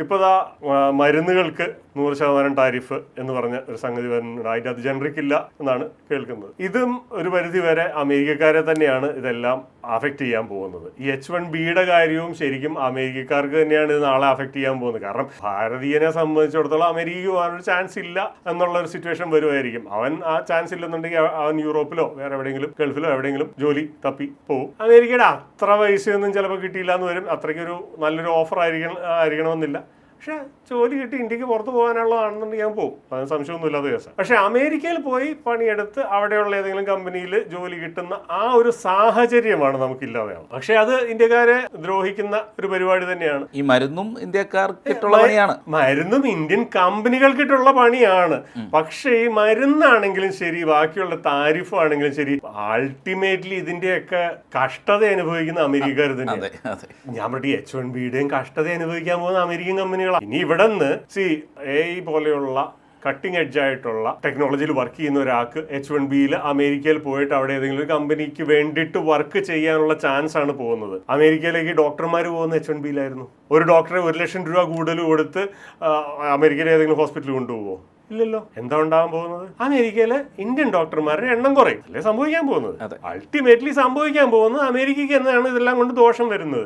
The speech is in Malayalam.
ഇപ്പോൾ ആ, മരുന്നുകൾക്ക് നൂറ് ശതമാനം ടാരിഫ് എന്ന് പറഞ്ഞ ഒരു സംഗതി വരുന്നുണ്ട്. അതിന്റെ അത് ജനറിക് ഇല്ല എന്നാണ് കേൾക്കുന്നത്. ഇതും ഒരു പരിധി വരെ അമേരിക്കക്കാരെ തന്നെയാണ് ഇതെല്ലാം അഫക്റ്റ് ചെയ്യാൻ പോകുന്നത്. ഈ എച്ച് വൺ ബിയുടെ കാര്യവും ശരിക്കും അമേരിക്കക്കാർക്ക് തന്നെയാണ് ഇത് നാളെ അഫക്റ്റ് ചെയ്യാൻ പോകുന്നത്. കാരണം ഭാരതീയനെ സംബന്ധിച്ചിടത്തോളം അമേരിക്കയ്ക്ക് പോകാനൊരു ചാൻസ് ഇല്ല എന്നുള്ള ഒരു സിറ്റുവേഷൻ വരുമായിരിക്കും. അവൻ ആ ചാൻസ് ഇല്ലെന്നുണ്ടെങ്കിൽ അവൻ യൂറോപ്പിലോ വേറെ എവിടെയെങ്കിലും ഗൾഫിലോ എവിടെയെങ്കിലും ജോലി തപ്പി പോകും അമേരിക്കയുടെ അത്ര പൈസയൊന്നും ചിലപ്പോൾ കിട്ടിയില്ല എന്ന് വരും. അത്രയ്ക്കൊരു നല്ലൊരു ഓഫർ ആയിരിക്കണം ആയിരിക്കണമെന്നില്ല. പക്ഷെ ജോലി കിട്ടി ഇന്ത്യയ്ക്ക് പുറത്ത് പോകാനുള്ളതാണെന്നുണ്ടെങ്കിൽ ഞാൻ പോകും. അതിന് സംശയമൊന്നുമില്ലാത്ത കേസാണ് പക്ഷെ അമേരിക്കയിൽ പോയി പണിയെടുത്ത് അവിടെയുള്ള ഏതെങ്കിലും കമ്പനിയിൽ ജോലി കിട്ടുന്ന ആ ഒരു സാഹചര്യമാണ് നമുക്കില്ലാതെയാണ് പക്ഷെ അത് ഇന്ത്യക്കാരെ ദ്രോഹിക്കുന്ന ഒരു പരിപാടി തന്നെയാണ്. ഈ മരുന്നും ഇന്ത്യക്കാർക്കിട്ടുള്ള പണിയാണ്. മരുന്നും ഇന്ത്യൻ കമ്പനികൾക്കിട്ടുള്ള പണിയാണ്. പക്ഷേ ഈ മരുന്നാണെങ്കിലും ശരി ബാക്കിയുള്ള താരിഫ് ആണെങ്കിലും ശരി അൾട്ടിമേറ്റ്ലി ഇതിന്റെയൊക്കെ കഷ്ടത അനുഭവിക്കുന്ന അമേരിക്കക്കാർ തന്നെയാണ്. ഞാൻ പറഞ്ഞ എച്ച് വൺ ബിയുടെയും കഷ്ടത അനുഭവിക്കാൻ പോകുന്ന അമേരിക്കൻ കമ്പനികളാണ് ഇനി ഇവിടെ നിന്ന് സി എ പോലെയുള്ള കട്ടിംഗ് എഡ്ജ് ആയിട്ടുള്ള ടെക്നോളജിയിൽ വർക്ക് ചെയ്യുന്ന ഒരാൾക്ക് എച്ച് വൺ ബിയിൽ അമേരിക്കയിൽ പോയിട്ട് അവിടെ ഏതെങ്കിലും ഒരു കമ്പനിക്ക് വേണ്ടിയിട്ട് വർക്ക് ചെയ്യാനുള്ള ചാൻസ് ആണ് പോകുന്നത്. അമേരിക്കയിലേക്ക് ഡോക്ടർമാർ പോകുന്ന എച്ച് വൺ ബിയിലായിരുന്നു ഒരു ഡോക്ടറെ ഒരു ലക്ഷം രൂപ കൂടുതൽ കൊടുത്ത് അമേരിക്കയിലെ ഏതെങ്കിലും ഹോസ്പിറ്റലിൽ കൊണ്ടുപോകുമോ ഇല്ലല്ലോ. എന്താ ഉണ്ടാവാൻ പോകുന്നത്? അമേരിക്കയിലെ ഇന്ത്യൻ ഡോക്ടർമാരുടെ എണ്ണം കുറയും. അല്ലേ സംഭവിക്കാൻ പോകുന്നത്? അൾട്ടിമേറ്റ്ലി സംഭവിക്കാൻ പോകുന്നത് അമേരിക്കയ്ക്ക് എന്നാണ് ഇതെല്ലാം കൊണ്ട് ദോഷം വരുന്നത്.